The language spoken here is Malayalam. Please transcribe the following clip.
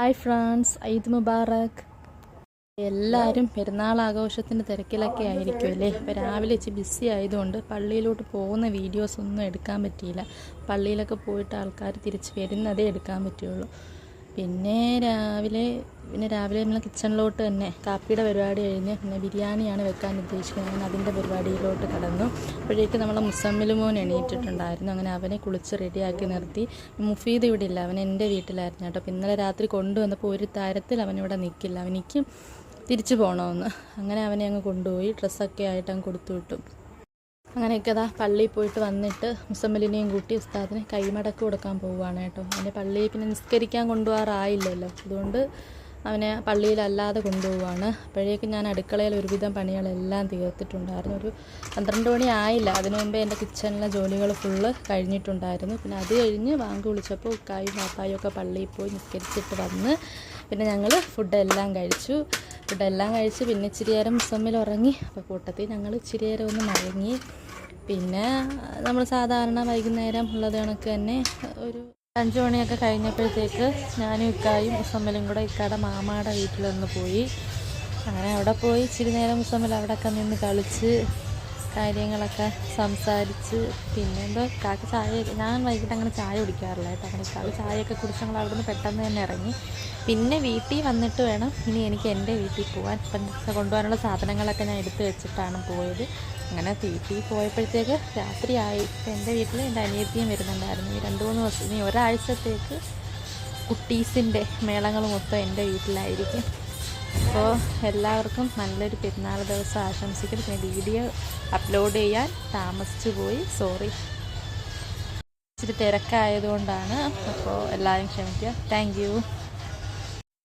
Hi France Eid Mubarak. എല്ലാവരും പെരുന്നാൾ ആഘോഷത്തിന്റെ തിരക്കിലൊക്കെ ആയിരിക്കും അല്ലേ? ഇപ്പോൾ രാവിലെ ഇച്ചിരി ബിസി ആയതുകൊണ്ട് പള്ളിയിലോട്ട് പോകുന്ന വീഡിയോസ് ഒന്നും എടുക്കാൻ പറ്റിയില്ല. പള്ളിയിലൊക്കെ പോയിട്ട് ആൾക്കാർ തിരിച്ച് വരുന്നതേ എടുക്കാൻ പറ്റുള്ളൂ. പിന്നെ രാവിലെ പിന്നെ രാവിലെ നമ്മൾ കിച്ചണിലോട്ട് തന്നെ കാപ്പിയുടെ പരിപാടി കഴിഞ്ഞ് പിന്നെ ബിരിയാണിയാണ് വെക്കാൻ ഉദ്ദേശിക്കുന്നത്. അങ്ങനെ അതിന്റെ പരിപാടിയിലോട്ട് കടന്നു. അപ്പോഴേക്ക് നമ്മൾ മുസമ്മിൽ മോൻ എണീറ്റിട്ടുണ്ടായിരുന്നു. അങ്ങനെ അവനെ കുളിച്ച് റെഡിയാക്കി നിർത്തി. മുഫീദ് ഇവിടെ ഇല്ല. അവൻ എന്റെ വീട്ടിലായിരുന്നു കേട്ടോ. ഇന്നലെ രാത്രി കൊണ്ടുവന്നപ്പോൾ ഒരു തരത്തിൽ അവനിവിടെ നിൽക്കില്ല അവനിക്ക് തിരിച്ചു പോകണമെന്ന്. അങ്ങനെ അവനെ അങ്ങ് കൊണ്ടുപോയി. ഡ്രസ്സൊക്കെ ആയിട്ട് അങ്ങ് കൊടുത്തു വിട്ടു. അങ്ങനെയൊക്കെ അതാ പള്ളിയിൽ പോയിട്ട് വന്നിട്ട് മുസമ്മലിനെയും കൂട്ടി ഉസ്താദിന് കൈമടക്ക് കൊടുക്കാൻ പോവുകയാണ് കേട്ടോ. അവനെ പള്ളിയിൽ പിന്നെ നിസ്കരിക്കാൻ കൊണ്ടുപോകാറായില്ലല്ലോ. അതുകൊണ്ട് അവനെ പള്ളിയിലല്ലാതെ കൊണ്ടുപോവാണ് അപ്പോഴേക്കും ഞാൻ അടുക്കളയിൽ ഒരുവിധം പണികളെല്ലാം തീർത്തിട്ടുണ്ടായിരുന്നു. ഒരു പന്ത്രണ്ട് മണി ആയില്ല. അതിനു മുമ്പേ എന്റെ കിച്ചണിലെ ജോലികൾ ഫുള്ള് കഴിഞ്ഞിട്ടുണ്ടായിരുന്നു. പിന്നെ അത് കഴിഞ്ഞ് വാങ്ക് വിളിച്ചപ്പോൾ ഉക്കായും പാപ്പായും ഒക്കെ പള്ളിയിൽ പോയി നിസ്കരിച്ചിട്ട് വന്ന് പിന്നെ ഞങ്ങൾ ഫുഡെല്ലാം കഴിച്ചു. ഫുഡെല്ലാം കഴിച്ച് പിന്നെ ഇച്ചിരി നേരം മുസമ്മിൽ ഉറങ്ങി. അപ്പോൾ കൂട്ടത്തിൽ ഞങ്ങൾ ഇച്ചിരി നേരം ഒന്ന് മയങ്ങി. പിന്നെ നമ്മൾ സാധാരണ വൈകുന്നേരം ഉള്ളത് കണക്ക് തന്നെ ഒരു അഞ്ചു മണിയൊക്കെ കഴിഞ്ഞപ്പോഴത്തേക്ക് ഞാനും ഇക്കായും മുസമ്മലും കൂടെ ഇക്കാടെ മാമാടെ വീട്ടിലൊന്ന് പോയി. അങ്ങനെ അവിടെ പോയി ഇച്ചിരി നേരം മുസമ്മൽ അവിടെയൊക്കെ നിന്ന് കളിച്ച് കാര്യങ്ങളൊക്കെ സംസാരിച്ച് പിന്നെ എന്തോ കാക്ക ചായ ഞാൻ വൈകിട്ട് അങ്ങനെ ചായ കുടിക്കാറില്ല കേട്ടോ. അങ്ങനെ കാക്ക ചായയൊക്കെ കുടിച്ച് ഞങ്ങൾ അവിടെ നിന്ന് പെട്ടെന്ന് തന്നെ ഇറങ്ങി. പിന്നെ വീട്ടിൽ വന്നിട്ട് വേണം ഇനി എനിക്ക് എന്റെ വീട്ടിൽ പോകാൻ ഇപ്പം കൊണ്ടുപോകാനുള്ള സാധനങ്ങളൊക്കെ ഞാൻ എടുത്ത് വെച്ചിട്ടാണ് പോയത്. അങ്ങനെ വീട്ടിൽ പോയപ്പോഴത്തേക്ക് രാത്രിയായി. ഇപ്പം എന്റെ വീട്ടിൽ എന്റെ അനിയത്തിയും വരുന്നുണ്ടായിരുന്നു. ഈ രണ്ട് മൂന്ന് ദിവസം ഇനി ഒരാഴ്ചത്തേക്ക് കുട്ടീസിന്റെ മേളങ്ങൾ മൊത്തം എന്റെ വീട്ടിലായിരിക്കും. അപ്പോൾ എല്ലാവർക്കും നല്ലൊരു പെരുന്നാൾ ദിവസം ആശംസിക്കുന്നു. പിന്നെ വീഡിയോ അപ്ലോഡ് ചെയ്യാൻ താമസിച്ചു പോയി. സോറി ഇച്ചിരി തിരക്കായതുകൊണ്ടാണ്. അപ്പോൾ എല്ലാവരും ക്ഷമിക്കുക. താങ്ക്